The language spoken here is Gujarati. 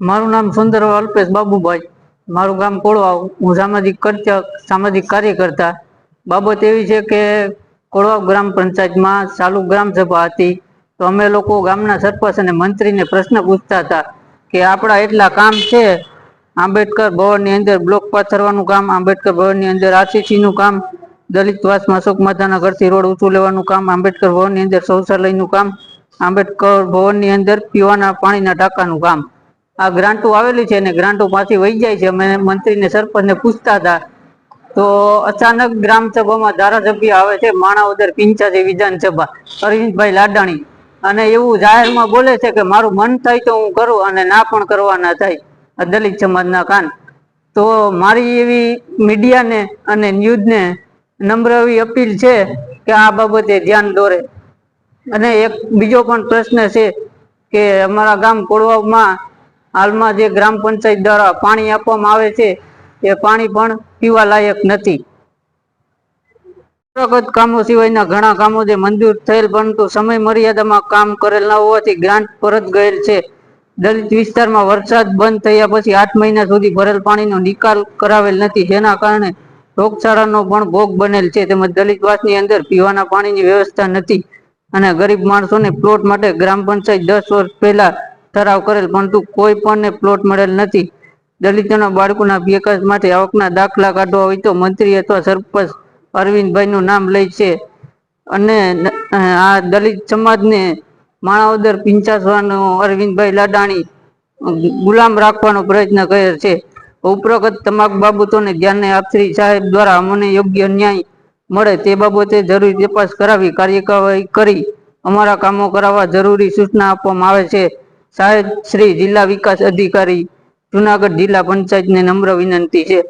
મારું નામ સુંદર અલ્પેશ બાબુભાઈ. મારું ગામ કોળવા હું સામાજિક કર્તક સામાજિક કાર્યકર્તા. બાબત એવી છે કે કોળવા ગ્રામ પંચાયતમાં ચાલુ ગ્રામ સભા હતી. તો અમે લોકો ગામના સરપંચ અને મંત્રીને પ્રશ્ન પૂછતા હતા કે આપણા એટલા કામ છે? આંબેડકર ભવનની અંદર બ્લોક પાથરવાનું કામ, આંબેડકર ભવનની અંદર આરસીસીનું કામ દલિતવાસમાં અશોક માતાના ઘરથી રોડ ઊંચું લેવાનું કામ, આંબેડકર ભવનની અંદર શૌચાલયનું કામ, આંબેડકર ભવનની અંદર પીવાના પાણીના ટાંકાનું કામ. આ ગ્રાન્ટો આવેલી છે અને ગ્રાન્ટો પાછી વહી જાય છે. અમે મંત્રીને, સરપંચને પૂછતા હતા. તો અચાનક ગ્રામ સભામાં ધારાસભ્ય આવે છે માણાવદર પિંચાજી વિધાનસભા. અરવિંદભાઈ લાડાણી. અને એવું જાહેરમાં બોલે છે કે મારું મન થાય તો હું કરું અને ના પણ કરવાના થાય. આ દલિત સમાજના કાન. તો મારી એવી મીડિયાને અને ન્યૂઝને નમ્ર એવી અપીલ છે કે આ બાબતે ધ્યાન દોરે. અને એક બીજો પણ પ્રશ્ન છે કે અમારા ગામ કોળવામાં હાલમાં જે ગ્રામ પંચાયત દ્વારા પાણી આપવામાં આવે છે, એ પાણી પણ પીવા લાયક નથી. કામો સિવાયના ઘણા કામો જે મંજૂર થયેલ, પરંતુ સમય મર્યાદામાં કામ કરેલ ન હોવાથી ગ્રાન્ટ પરત ગયેલ છે. દલિત વિસ્તારમાં વરસાદ બંધ થયા પછી આઠ મહિના સુધી ભરેલ પાણીનો નિકાલ કરાવેલ નથી. જેના કારણે રોગચાળાનો પણ ભોગ બનેલ છે. તેમજ દલિતવાસની અંદર પીવાના પાણીની વ્યવસ્થા નથી. અને ગરીબ માણસોને પ્લોટ માટે ગ્રામ પંચાયત દસ વર્ષ પહેલા ઠરાવ કરેલ, પરંતુ કોઈ પણ પ્લોટ મળેલ નથી. દલિતોના બાળકોના વિકાસ માટે આવકના દાખલા કાઢવા હોય તો મંત્રી અથવા સરપંચ અરવિંદભાઈનું નામ લે છે. અને આ દલિત સમાજને માણાવદર પિંચાસવાનો અરવિંદભાઈ લાડાણી ગુલામ રાખવાનો પ્રયત્ન કરે છે. ઉપરોક્ત તમામ બાબતોને ધ્યાને આપશ્રી સાહેબ દ્વારા અમને યોગ્ય ન્યાય મળે તે બાબતે જરૂરી તપાસ કરાવી, કાર્યવાહી કરી, અમારા કામો કરાવવા જરૂરી સૂચના આપવામાં આવે છે. સાહેબ શ્રી જિલ્લા વિકાસ અધિકારી જુનાગઢ જિલ્લા પંચાયતને નમ્ર વિનંતી છે.